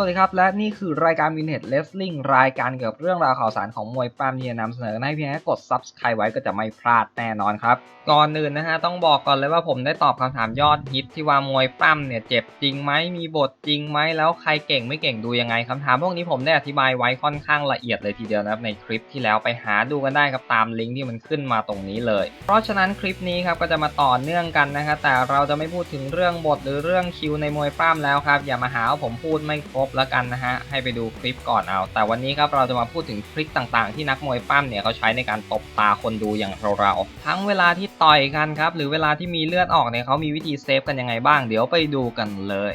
วัสดีครับ และนี่คือรายการ Vintage Wrestling รายการเกี่ยวกับเรื่องราวข่าวสารของมวยปล้ำที่จะนำเสนอให้เพียงแค่กด Subscribe ไว้ก็จะไม่พลาดแน่นอนครับ ก่อนอื่นนะฮะต้องบอกก่อนเลยว่าผมได้ตอบคำถามยอดฮิตที่ว่ามวยปล้ำเนี่ยเจ็บจริงไหมมีบทจริงไหมแล้วใครเก่งไม่เก่งดูยังไงคำถามพวกนี้ผมได้อธิบายไว้ค่อนข้างละเอียดเลยทีเดียวนะครับในคลิปที่แล้วไปหาดูกันได้ครับตามลิงก์ที่มันขึ้นมาตรงนี้เลย เพราะฉะนั้นคลิปนี้ครับก็จะมาต่อเนื่องกันนะฮะแต่เราจะไม่พูดถึงเรื่องบทหรือเรื่องคิวในมวยปล้ำแล้วครับอย่ามาหาว่าผมพูดไม่ครบแล้วกันนะฮะ ให้ไปดูคลิปก่อนเอา แต่วันนี้ครับเราจะมาพูดถึงทริคต่างๆ ที่นักมวยปั้มเนี่ยเขาใช้ในการตบตาคนดูอย่างเราๆทั้งเวลาที่ต่อยกันครับ หรือเวลาที่มีเลือดออกเนี่ยเขามีวิธีเซฟกันยังไงบ้าง เดี๋ยวไปดูกันเลย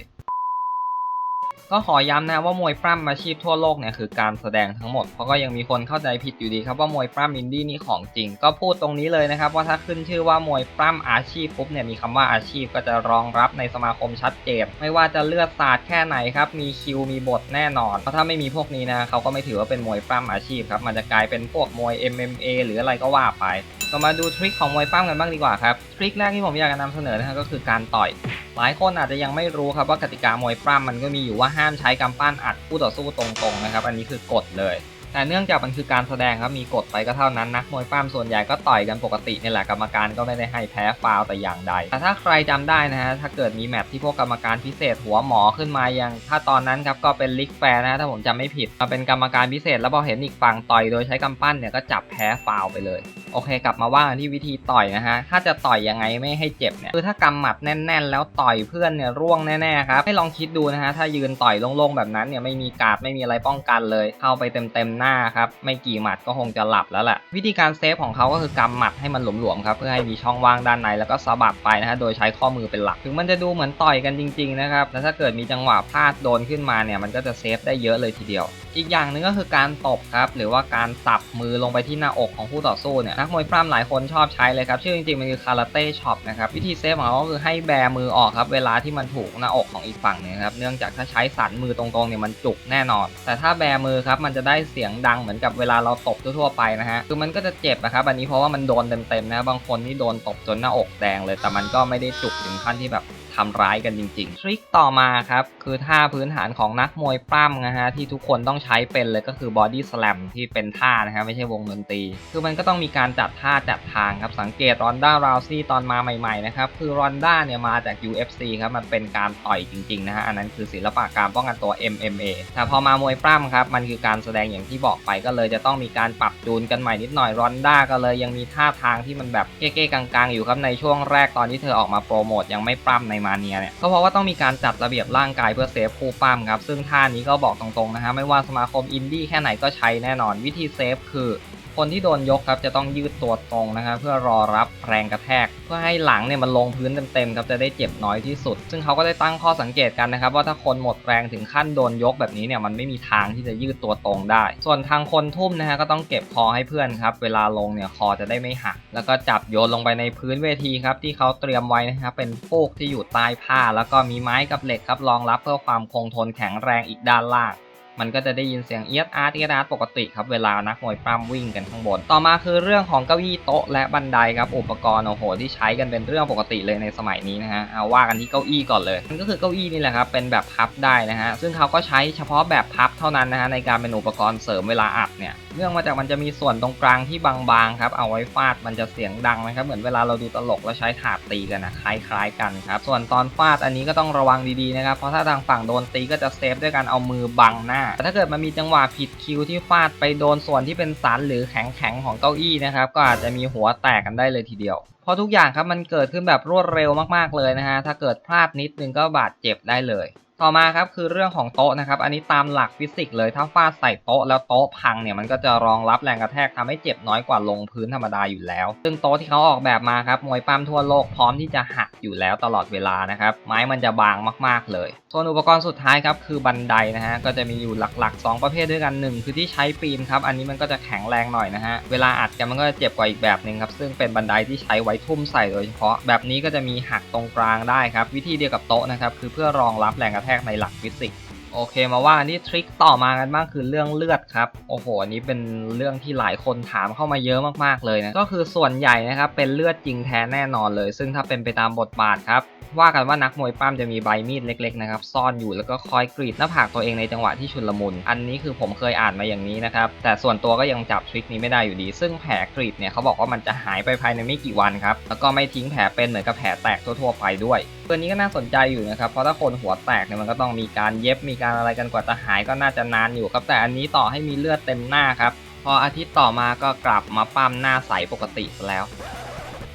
ก็ขอย้ำนะว่ามวยปล้ำอาชีพทั่วโลกเนี่ยคือการแสดงทั้งหมด เพราะก็ยังมีคนเข้าใจผิดอยู่ดีครับว่ามวยปล้ำอินดี้นี่ของจริง ก็พูดตรงนี้เลยนะครับว่าถ้าขึ้นชื่อว่ามวยปล้ำอาชีพปุ๊บเนี่ยมีคำว่าอาชีพก็จะรองรับในสมาคมชัดเจน ไม่ว่าจะเลือดสาดแค่ไหนครับมีคิวมีบทแน่นอน เพราะถ้าไม่มีพวกนี้นะเขาก็ไม่ถือว่าเป็นมวยปล้ำอาชีพครับมันจะกลายเป็นพวกมวย MMA หรืออะไรก็ว่าไปก็มาดูทริคของมวยปล้ำกันบ้างดีกว่าครับทริคแรกที่ผมอยากจะนำเสนอนะฮะก็คือการต่อย หลายคนอาจจะยังไม่รู้ครับว่ากติกามวยปล้ำมันก็มีอยู่ว่าห้ามใช้กำปั้นอัดคู่ต่อสู้ตรงๆนะครับอันนี้คือกฎเลย แต่เนื่องจากมันคือการแสดงครับมีกฎไปก็เท่านั้นนักมวยปล้ำส่วนใหญ่ก็ต่อยกันปกตินี่แหละกรรมการก็ไม่ได้ให้แพ้ฟาวแต่อย่างใด แต่ถ้าใครจำได้นะฮะถ้าเกิดมีแมตช์ที่พวกกรรมการพิเศษหัวหมอขึ้นมาอยังถ้าตอนนั้นครับก็เป็นลิกแฟร์นะถ้าผมจำไม่ผิดมาเป็นกรรมการพิเศษ แล้วพอเห็นอีกฝั่งต่อยโดยใช้กำปั้นเนี่ยก็จับแพ้ฟาวไปเลย โอเคกลับมาว่าที่วิธีต่อยนะฮะ ถ้าจะต่อยยังไงไม่ให้เจ็บเนี่ยคือถ้ากำหมัดแน่น ๆ แล้วต่อยเพื่อนเนี่ยร่วงแน่ๆครับให้ลองคิดดูนะฮะถ้ายืนต่อยโล่งๆแบบนั้นเนี่ยไม่มีกาดไม่มีอะไรป้องกันเลย เข้าไปเต็มๆหน้าครับไม่กี่หมัดก็คงจะหลับแล้วแหละวิธีการเซฟของเขาก็คือกำหมัดให้มันหลวมๆครับเพื่อให้มีช่องว่างด้านในแล้วก็สะบัดไปนะฮะโดยใช้ข้อมือเป็นหลัก ถึงมันจะดูเหมือนต่อยกันจริงๆนะครับแต่ถ้าเกิดมีจังหวะพลาดโดนขึ้นมาเนี่ยมันก็จะเซฟได้เยอะเลยทีเดียว อีกอย่างหนึ่งก็คือการตบครับหรือว่าการสับมือลงไปที่หน้าอกของคู่ต่อสู้เนี่ยนักมวยปล้ำหลายคนชอบใช้เลยครับ ชื่อจริงๆมันคือคาราเต้ช็อปนะครับ วิธีเซฟของเขาก็คือให้แบมือออกครับ เวลาที่มันถูกหน้าอกของอีกฝั่งเนี่ยครับเนื่องจากถ้าใช้สันมือตรงๆเนี่ยมันจุกแน่นอน แต่ถ้าแบมือครับมันจะได้เสียงดังเหมือนกับเวลาเราตบทั่วๆไปนะฮะคือมันก็จะเจ็บนะครับอันนี้เพราะว่ามันโดนเต็มๆนะบางคนนี่โดนตบจนหน้าอกแดงเลยแต่มันก็ไม่ได้จุกถึงขั้นที่แบบ ทำร้ายกันจริงๆ ทริคต่อมาครับ คือท่าพื้นฐานของนักมวยปล้ำนะฮะที่ทุกคนต้องใช้เป็นเลยก็คือบอดี้สแลมที่เป็นท่านะฮะไม่ใช่วงดนตรี คือมันก็ต้องมีการจัดท่าจัดทางครับ สังเกตรอนด้าราวซี่ตอนมาใหม่ๆนะครับคือรอนด้าเนี่ยมาจาก UFC ครับมันเป็นการต่อยจริงๆนะฮะอันนั้นคือศิลปะการป้องกันตัว MMA แต่พอมามวยปล้ำครับมันคือการแสดงอย่างที่บอกไปก็เลยจะต้องมีการปรับจูนกันใหม่นิดหน่อยรอนด้าก็เลยยังมีท่าทางที่มันแบบเก้ๆกลางๆ อยู่ครับในช่วงแรกตอนที่เธอออกมาโปรโมทยังไม่ปล้ำในมาเนียเนี่ยก็เพราะว่าต้องมีการจัดระเบียบร่างกายเพื่อเซฟคู่ปล้ำครับซึ่งท่านี้ก็บอกตรงๆนะฮะไม่ว่าสมาคมอินดี้แค่ไหนก็ใช้แน่นอนวิธีเซฟคือคนที่โดนยกครับจะต้องยืดตัวตรงนะครับเพื่อรอรับแรงกระแทก เพื่อให้หลังเนี่ยมันลงพื้นเต็มๆครับจะได้เจ็บน้อยที่สุด ซึ่งเขาก็ได้ตั้งข้อสังเกตกันนะครับว่าถ้าคนหมดแรงถึงขั้นโดนยกแบบนี้เนี่ยมันไม่มีทางที่จะยืดตัวตรงได้ ส่วนทางคนทุ่มนะฮะก็ต้องเก็บคอให้เพื่อนครับเวลาลงเนี่ยคอจะได้ไม่หักแล้วก็จับโยนลงไปในพื้นเวทีครับที่เขาเตรียมไว้นะครับเป็นฟูกที่อยู่ใต้ผ้าแล้วก็มีไม้กับเหล็กครับรองรับเพื่อความคงทนแข็งแรงอีกด้านล่างมันก็จะได้ยินเสียงเอียดอาร์ตเอียดอาร์ตปกติครับเวลานักมวยปล้ำวิ่งกันข้างบน ต่อมาคือเรื่องของเก้าอี้โต๊ะและบันไดครับอุปกรณ์โอ้โหที่ใช้กันเป็นเรื่องปกติเลยในสมัยนี้นะฮะเอาว่ากันที่เก้าอี้ก่อนเลยมันก็คือเก้าอี้นี่แหละครับเป็นแบบพับได้นะฮะซึ่งเขาก็ใช้เฉพาะแบบพับเท่านั้นนะฮะในการเป็นอุปกรณ์เสริมเวลาอัดเนี่ยเนื่องมาจากมันจะมีส่วนตรงกลางที่บางๆครับ เอาไว้ฟาดมันจะเสียงดังนะครับ เหมือนเวลาเราดูตลกแล้วใช้ถาดตีกันนะคล้ายๆกันครับ ส่วนตอนฟาดอันนี้ก็ต้องระวังดีๆนะครับ เพราะถ้าทางฝั่งโดนตีก็จะเซฟด้วยการเอามือบังหน้า แต่ถ้าเกิดมันมีจังหวะผิดคิวที่ฟาดไปโดนส่วนที่เป็นสันหรือแข็งๆของเก้าอี้นะครับ ก็อาจจะมีหัวแตกกันได้เลยทีเดียวเพราะทุกอย่างครับมันเกิดขึ้นแบบรวดเร็วมากๆเลยนะฮะ ถ้าเกิดพลาดนิดนึงก็บาดเจ็บได้เลย ต่อมาครับคือเรื่องของโต๊ะนะครับ อันนี้ตามหลักฟิสิกส์เลยถ้าฟาดใส่โต๊ะแล้วโต๊ะพังเนี่ยมันก็จะรองรับแรงกระแทกทำให้เจ็บน้อยกว่าลงพื้นธรรมดาอยู่แล้ว ซึ่งโต๊ะที่เขาออกแบบมาครับมวยปั้มทั่วโลกพร้อมที่จะหักอยู่แล้วตลอดเวลานะครับไม้มันจะบางมากๆเลย ส่วนอุปกรณ์สุดท้ายครับคือบันไดนะฮะก็จะมีอยู่หลักๆ 2 ประเภทด้วยกันหนึ่งคือที่ใช้ปีนครับอันนี้มันก็จะแข็งแรงหน่อยนะฮะเวลาอัดกันมันก็จะเจ็บกว่าอีกแบบหนึ่งครับซึ่งเป็นบันไดที่ใช้ไว้ทุ่มใส่โดยเฉพาะ แบบนี้ก็จะมีหักตรงกลางได้ครับวิธีเดียวกับโต๊ะนะครับคือเพื่อรองรับแรงกระแทกในหลักฟิสิกส์โอเคมาว่าอันนี้ทริคต่อมากันบ้างคือเรื่องเลือดครับ โอ้โหอันนี้เป็นเรื่องที่หลายคนถามเข้ามาเยอะมากๆเลยนะ ก็คือส่วนใหญ่นะครับเป็นเลือดจริงแท้แน่นอนเลย ซึ่งถ้าเป็นไปตามบทบาทครับ ว่ากันว่านักมวยปั้มจะมีใบมีดเล็กๆนะครับซ่อนอยู่แล้วก็คอยกรีดหน้าผากตัวเองในจังหวะที่ชุนลมุน อันนี้คือผมเคยอ่านมาอย่างนี้นะครับ แต่ส่วนตัวก็ยังจับทริคนี้ไม่ได้อยู่ดี ซึ่งแผลกรีดเนี่ยเขาบอกว่ามันจะหายไปภายในไม่กี่วันครับ แล้วก็ไม่ทิ้งแผลเป็นเหมือนกับแผลแตกทั่วๆไปด้วยตัวนี้ก็น่าสนใจอยู่นะครับ เพราะถ้าคนหัวแตกเนี่ยมันก็ต้องมีการเย็บมีการอะไรกันกว่าจะหายก็น่าจะนานอยู่ครับ แต่อันนี้ต่อให้มีเลือดเต็มหน้าครับ พออาทิตย์ต่อมาก็กลับมาปั้มหน้าใสปกติแล้ว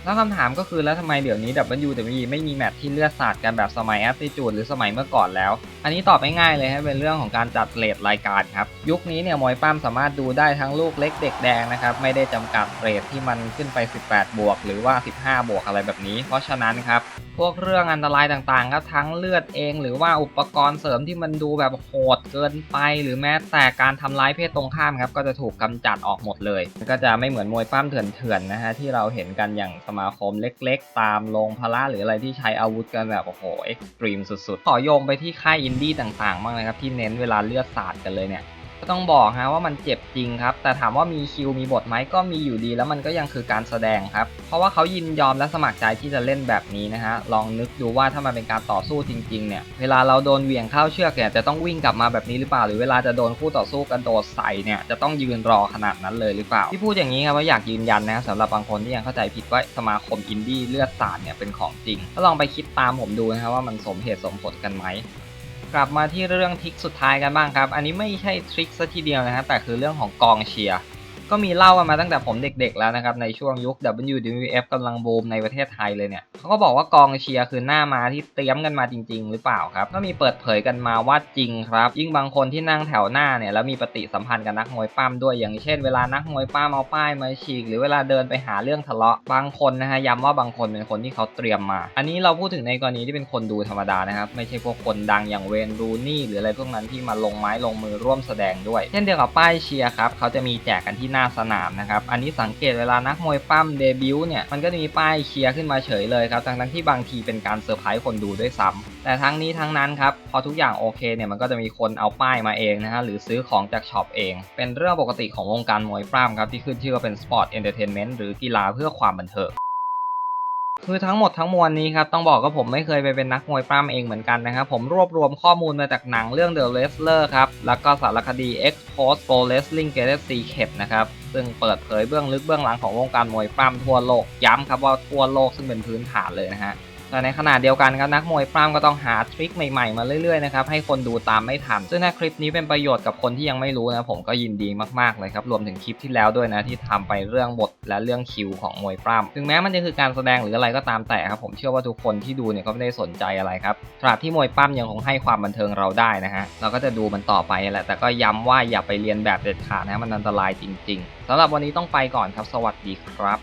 แล้วคำถามก็คือแล้วทำไมเดี๋ยวนี้ WWE ไม่มีแมตช์ที่เลือดสาดกันแบบสมัย Attitude หรือสมัยเมื่อก่อนแล้ว อันนี้ตอบง่ายๆเลยครับเป็นเรื่องของการจัดเลทรายการครับ ยุคนี้เนี่ยมวยปั้มสามารถดูได้ทั้งลูกเล็กเด็กแดงนะครับ ไม่ได้จำกัดเรทที่มันขึ้นไป 18 บวก หรือว่า 15 บวกอะไรแบบนี้ เพราะฉะนั้นครับ พวกเรื่องอันตรายต่างๆครับทั้งเลือดเอง หรือว่าอุปกรณ์เสริมที่มันดูแบบโหดเกินไป หรือแม้แต่การทำร้ายเพศตรงข้ามครับก็จะถูกกำจัดออกหมดเลย ก็จะไม่เหมือนมวยปั้มเถื่อนๆนะฮะที่เราเห็นกันอย่างสมาคมเล็กๆ ตามโรงพละหรืออะไรที่ใช้อาวุธกันแบบโอ้โหเอ็กซ์ตรีมสุดๆ ขอโยงไปที่ค่ายอินดี้ต่างๆบ้างนะครับที่เน้นเวลาเลือดสาดกันเลยเนี่ย ก็ต้องบอกฮะว่ามันเจ็บจริงครับ แต่ถามว่ามีคิวมีบทไหมก็มีอยู่ดีแล้วมันก็ยังคือการแสดงครับ เพราะว่าเขายินยอมและสมัครใจที่จะเล่นแบบนี้นะฮะ ลองนึกดูว่าถ้ามันเป็นการต่อสู้จริงๆเนี่ย เวลาเราโดนเหวี่ยงเข้าเชือกเนี่ยจะต้องวิ่งกลับมาแบบนี้หรือเปล่า หรือเวลาจะโดนคู่ต่อสู้กระโดดใส่เนี่ยจะต้องยืนรอขนาดนั้นเลยหรือเปล่า ที่พูดอย่างนี้ครับว่าอยากยืนยันนะสำหรับบางคนที่ยังเข้าใจผิดว่าสมาคมอินดี้เลือดสาดเนี่ยเป็นของจริง ก็ลองไปคิดตามผมดูนะครับว่ามันสมเหตุสมผลกันไหม กลับมาที่เรื่องทริคสุดท้ายกันบ้างครับ อันนี้ไม่ใช่ทริคซะทีเดียวนะฮะแต่คือเรื่องของกองเชียร์ ก็มีเล่ากันมาตั้งแต่ผมเด็กๆแล้วนะครับ ในช่วงยุค WWF กำลังบูมในประเทศไทยเลยเนี่ยเขาก็บอกว่ากองเชียร์คือหน้ามาที่เตรียมกันมาจริง ๆ หรือเปล่าครับ ก็มีเปิดเผยกันมาว่าจริงครับ ยิ่งบางคนที่นั่งแถวหน้าเนี่ยแล้วมีปฏิสัมพันธ์กับนักมวยปั้มด้วยอย่างเช่นเวลานักมวยปั้มเอาป้ายมาฉีก หรือเวลาเดินไปหาเรื่องทะเลาะบางคนนะฮะย้ำว่าบางคนเป็นคนที่เขาเตรียมมา อันนี้เราพูดถึงในกรณีที่เป็นคนดูธรรมดานะครับไม่ใช่พวกคนดังอย่างเวนรูนี่หรืออะไรพวกนั้นที่มาลงไม้ลงมือร่วมแสดงด้วย เช่นเดียวกับป้ายเชียร์ครับเขาจะมีแจกกันที่หน้าสนามนะครับ อันนี้สังเกตเวลานักมวยปั้มเดบิวต์เนี่ย มันก็จะมีป้ายเชียร์ขึ้นมาเฉยเลยครับ ทั้งที่บางทีเป็นการเซอร์ไพรส์คนดูด้วยซ้ำแต่ทั้งนี้ทั้งนั้นครับ พอทุกอย่างโอเคเนี่ย มันก็จะมีคนเอาป้ายมาเองนะฮะ หรือซื้อของจากช็อปเอง เป็นเรื่องปกติของวงการมวยปล้ำครับ ที่ขึ้นชื่อว่าเป็นสปอร์ตเอนเตอร์เทนเมนต์หรือกีฬาเพื่อความบันเทิง คือทั้งหมดทั้งมวลนี้ครับต้องบอกว่าผมไม่เคยไปเป็นนักมวยปล้ำเองเหมือนกันนะครับ ผมรวบรวมข้อมูลมาจากหนังเรื่อง The Wrestler ครับ แล้วก็สารคดี X Post Pro Wrestling Galaxy Cap นะครับ ซึ่งเปิดเผยเบื้องลึกเบื้องหลังของวงการมวยปล้ำทั่วโลก ย้ำครับว่าทั่วโลกซึ่งเป็นพื้นฐานเลยนะฮะ แต่ในขณะเดียวกันครับนักมวยปล้ำก็ต้องหาทริคใหม่ๆมาเรื่อยๆนะครับให้คนดูตามไม่ทัน ซึ่งถ้าคลิปนี้เป็นประโยชน์กับคนที่ยังไม่รู้นะผมก็ยินดีมากๆเลยครับรวมถึงคลิปที่แล้วด้วยนะที่ทำไปเรื่องบทและเรื่องคิวของมวยปล้ำถึงแม้มันจะคือการแสดงหรืออะไรก็ตามแต่ครับผมเชื่อว่าทุกคนที่ดูเนี่ยก็ไม่ได้สนใจอะไรครับตราบที่มวยปล้ำยังคงให้ความบันเทิงเราได้นะฮะเราก็จะดูมันต่อไปแหละแต่ก็ย้ำว่าอย่าไปเรียนแบบเด็ดขาดนะมันอันตรายจริง ๆสำหรับวันนี้ต้องไปก่อนครับ สวัสดีครับ